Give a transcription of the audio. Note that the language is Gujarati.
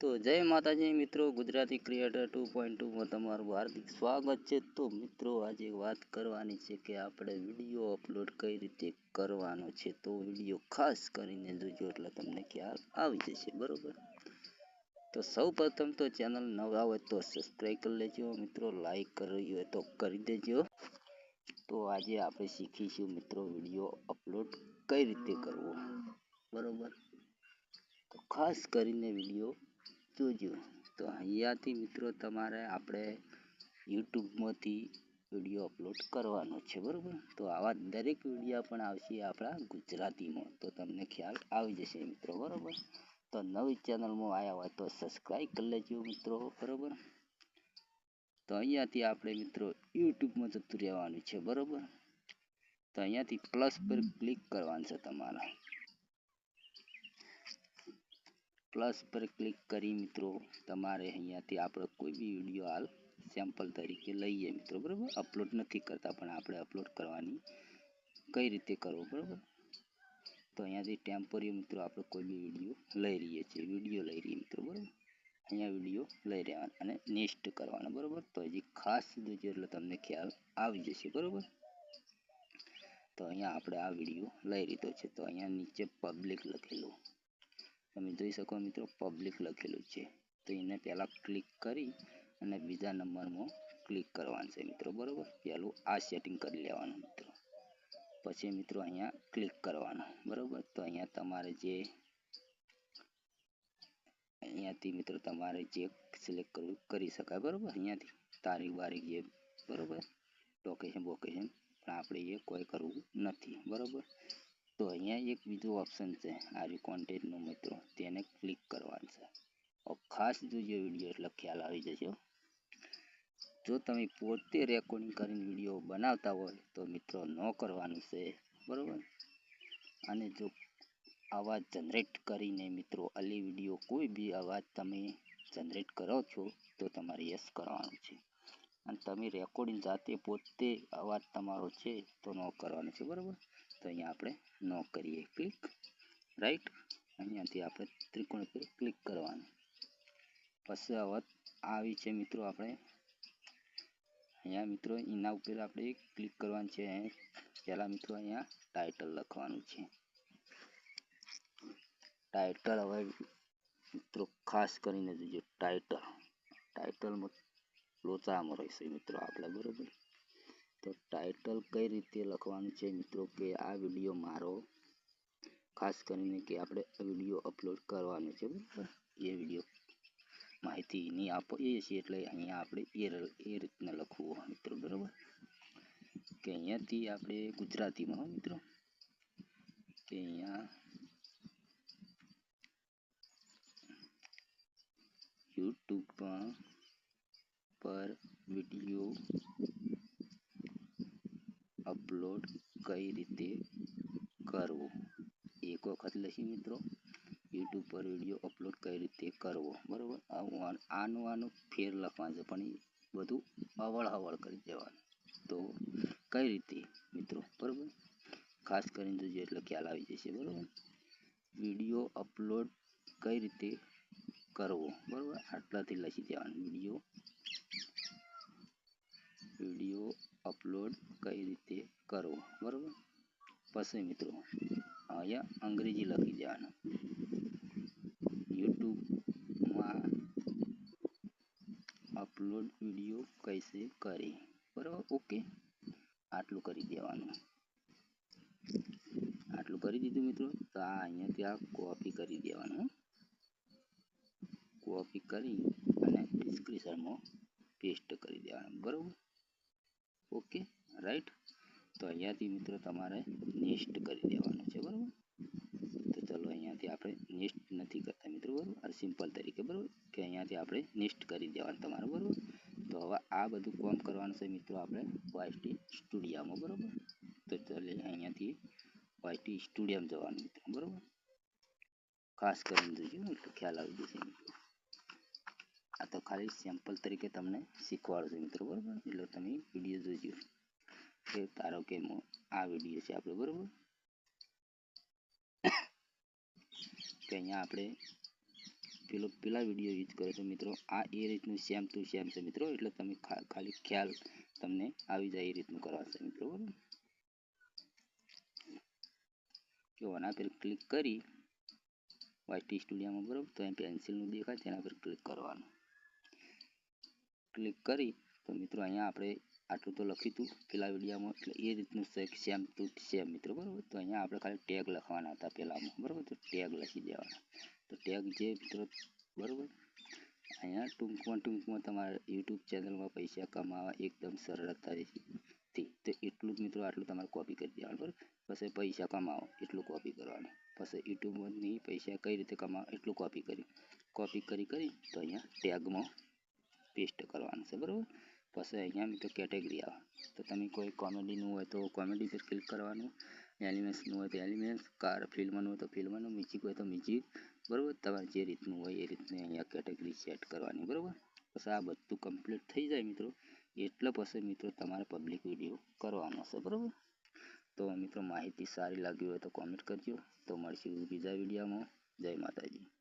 તો જય માતાજી મિત્રો, ગુજરાતી ક્રિએટર ટુ પોઈન્ટ ટુમાં તમારું હાર્દિક સ્વાગત છે. તો મિત્રો, આજે વાત કરવાની છે કે આપણે વીડિયો અપલોડ કઈ રીતે કરવાનો છે. તો વીડિયો ખાસ કરીને જોજો એટલે તમને ખ્યાલ આવી જશે, બરોબર? તો સૌ પ્રથમ તો ચેનલ નવા હોય તો સબસ્ક્રાઈબ કરી લેજો. મિત્રો લાઈક કરવી હોય તો કરી દેજો. તો આજે આપણે શીખીશું મિત્રો વીડિયો અપલોડ કઈ રીતે કરવો. બરોબર. તો ખાસ કરીને વીડિયો જોજો. તો અહીંયાથી મિત્રો તમારે આપણે યુટ્યુબમાંથી વીડિયો અપલોડ કરવાનો છે, બરાબર? તો આવા દરેક વીડિયો પણ આવશે આપણા ગુજરાતીમાં. તો તમને ખ્યાલ આવી જશે મિત્રો, બરાબર? તો નવી ચેનલમાં આવ્યા હોય તો સબસ્ક્રાઈબ કરી લેજો મિત્રો, બરાબર? તો અહીંયાથી આપણે મિત્રો યુટ્યુબમાં જતું રહેવાનું છે, બરાબર? તો અહીંયાથી પ્લસ પર ક્લિક કરવાનું છે તમારે. પ્લસ પર ક્લિક કરી મિત્રો, તમારે અહીંયાથી આપણે કોઈ બી વીડિયો હાલ સેમ્પલ તરીકે લઈએ મિત્રો, બરાબર? અપલોડ નથી કરતા, પણ આપણે અપલોડ કરવાની કઈ રીતે કરવો, બરાબર? તો અહીંયાથી ટેમ્પરરી મિત્રો આપણે કોઈ બી વીડિયો લઈ રહીએ છીએ, વીડિયો લઈ રહીએ મિત્રો, બરાબર? અહીંયા વીડિયો લઈ રહેવાનો અને નેક્સ્ટ કરવાનો, બરાબર? તો હજી ખાસ જોજો એટલે તમને ખ્યાલ આવી જશે, બરાબર? તો અહીંયા આપણે આ વીડિયો લઈ લીધો છે, તો અહીંયા નીચે પબ્લિક લખેલું તમે જોઈ શકો મિત્રો પબ્લિક લખેલું છે. તો એને પહેલાં ક્લિક કરી અને બીજા નંબરમાં ક્લિક કરવાનું છે મિત્રો, બરાબર? પહેલું આ સેટિંગ કરી લેવાનું મિત્રો. પછી મિત્રો અહીંયા ક્લિક કરવાનું, બરાબર? તો અહીંયા તમારે જે, અહીંયાથી મિત્રો તમારે જે સિલેક્ટ કરવું કરી શકાય, બરાબર? અહીંયાથી તારીખ, બારીખ જે, બરાબર? લોકેશન બોકેશન પણ આપણે એ કોઈ કરવું નથી, બરાબર? તો અહીંયા એક બીજું ઓપ્શન છે આ કોન્ટેન્ટનું મિત્રો, તેને ક્લિક કરવાનું છે. ખાસ જોજો વીડિયો એટલે ખ્યાલ આવી જશે જો તમે પોતે રેકોર્ડિંગ કરીને વીડિયો બનાવતા હોય, તો મિત્રો ન કરવાનું છે, બરાબર? અને જો અવાજ જનરેટ કરીને મિત્રો, અલી વીડિયો કોઈ બી અવાજ તમે જનરેટ કરો છો, તો તમારે યસ કરવાનું છે. અને તમે રેકોર્ડિંગ જાતે પોતે અવાજ તમારો છે, તો ન કરવાનો છે, બરાબર? તો અહીંયા આપણે ન કરીએ. ક્લિક રાઈટ અહીંયાથી આપણે ત્રિકોણ પર ક્લિક કરવાનું. પછી હવે આવી છે મિત્રો આપણે. અહીંયા મિત્રો એના ઉપર આપણે ક્લિક કરવાનું છે. પહેલાં મિત્રો અહીંયા ટાઇટલ લખવાનું છે. ટાઇટલ હવે મિત્રો ખાસ કરીને જોજો ટાઇટલ ટાઇટલમાં લોચામાં રહેશે મિત્રો આપણે, બરાબર? તો ટાઇટલ કઈ રીતે લખવાનું છે મિત્રો? કે આ વીડિયો મારો? ખાસ કરીને કે આપણે વીડિયો અપલોડ કરવાનો છે, બરાબર? એ વીડિયો માહિતી નહીં આપો, એ છે એટલે અહીંયા આપણે એ એ રીતના લખવું મિત્રો, બરાબર? કે અહીંયાથી આપણે ગુજરાતીમાં મિત્રો. કે અહીંયા યુટ્યુબ પર વીડિયો અપલોડ કઈ રીતે કરવો? એક વખત લખી મિત્રો યુટ્યુબ પર વીડિયો અપલોડ કઈ રીતે કરવો? બરાબર? આનું આનું ફેર લખવાનું છે, પણ એ બધું અવળ હવળ કરી દેવાનું. તો કઈ રીતે મિત્રો? બરાબર? ખાસ કરીને જોજો એટલે ખ્યાલ આવી જશે, બરાબર? વીડિયો અપલોડ કઈ રીતે કરવો? બરાબર? આટલાથી લખી દેવાનું. વીડિયો વીડિયો અપલોડ કઈ રીતે કરવો બરાબર? પછી મિત્રો, અહીંયા અંગ્રેજી લખી દેવાનું. યુટ્યુબમાં અપલોડ વીડિયો કૈસે કરે? બરાબર? ઓકે આટલું કરી દેવાનું. આટલું કરી દીધું મિત્રો, તો આ અહીંયાથી આ કોપી કરી દેવાનું કોપી કરી અને ડિસ્ક્રિપ્શનમાં પેસ્ટ કરી દેવાનું. બરાબર? ઓકે રાઈટ તો અહીંયાથી મિત્રો તમારે નેક્સ્ટ કરી દેવાનું છે, બરાબર? તો ચલો અહીંયાથી આપણે નેક્સ્ટ નથી કરતા મિત્રો, બરાબર? સિમ્પલ તરીકે, બરાબર? કે અહીંયાથી આપણે નેક્સ્ટ કરી દેવાનું તમારે, બરાબર? તો હવે આ બધું કોમ કરવાનું છે મિત્રો આપણે વાયટી સ્ટુડિયામાં બરાબર? તો ચાલે અહીંયાથી વાયટી સ્ટુડિયામાં જવાનું મિત્રો, બરાબર? ખાસ કરીને જોજો, ખ્યાલ આવી જશે મિત્રો. આ તો ખાલી સેમ્પલ તરીકે તમને શીખવાડું છું મિત્રો, બરાબર? એટલે તમે વીડિયો જોજો. કે ધારો કે આ વીડિયો છે આપણે, બરાબર? કે અહીંયા આપણે પેલો, પેલા વીડિયો યુઝ કર્યો તો મિત્રો. આ એ રીતનું સેમ ટુ સેમ છે મિત્રો, એટલે તમે ખાલી ખ્યાલ તમને આવી જાય એ રીતનું કરવાશે મિત્રો, બરાબર? જો આના પર ક્લિક કરી વાયટી સ્ટુડિયોમાં બરાબર? તો અહીં પેન્સિલનું દેખાય તેના પર ક્લિક કરવાનું. ક્લિક કરી, તો મિત્રો અહીંયા આપણે આટલું તો લખ્યું હતું પેલા વિડીયામાં એટલે એ રીતનું સેમ ટુ સેમ મિત્રો, બરાબર? તો અહીંયા આપણે ખાલી ટેગ લખવાના હતા પહેલાંમાં બરાબર? તો ટેગ લખી દેવાના. તો ટેગ જે મિત્રો, બરાબર? અહીંયા ટૂંકમાં ટૂંકમાં તમારે યુટ્યુબ ચેનલમાં પૈસા કમાવા એકદમ સરળતાથી, તો એટલું જ મિત્રો આટલું તમારે કોપી કરી દેવાનું, બરાબર? પછી પૈસા કમાવો, એટલું કોપી કરવાનું. પછી યુટ્યુબની પૈસા કઈ રીતે કમાવો, એટલું કોપી કરી કોપી કરી કરી, તો અહીંયા ટેગમાં પેસ્ટ કરવાનું છે, બરાબર? પછી અહીંયા મિત્રો કેટેગરી આવે. તો તમે કોઈ કોમેડીનું હોય તો કોમેડી પર ક્લિક કરવાનું એલિમેન્ટ્સનું હોય તો એલિમેન્ટ્સ કાર ફિલ્મનું હોય તો ફિલ્મનું મ્યુઝિક હોય તો મ્યુઝિક બરાબર? તમારે જે રીતનું હોય એ રીતની અહીંયા કેટેગરી સેટ કરવાની, બરાબર? પછી આ બધું કમ્પ્લીટ થઈ જાય મિત્રો. એટલે પછી મિત્રો તમારે પબ્લિક વીડિયો કરવાનો છે, બરાબર? તો મિત્રો માહિતી સારી લાગી હોય તો કોમેન્ટ કરજો. તો મળશે બીજા વિડીયોમાં જય માતાજી.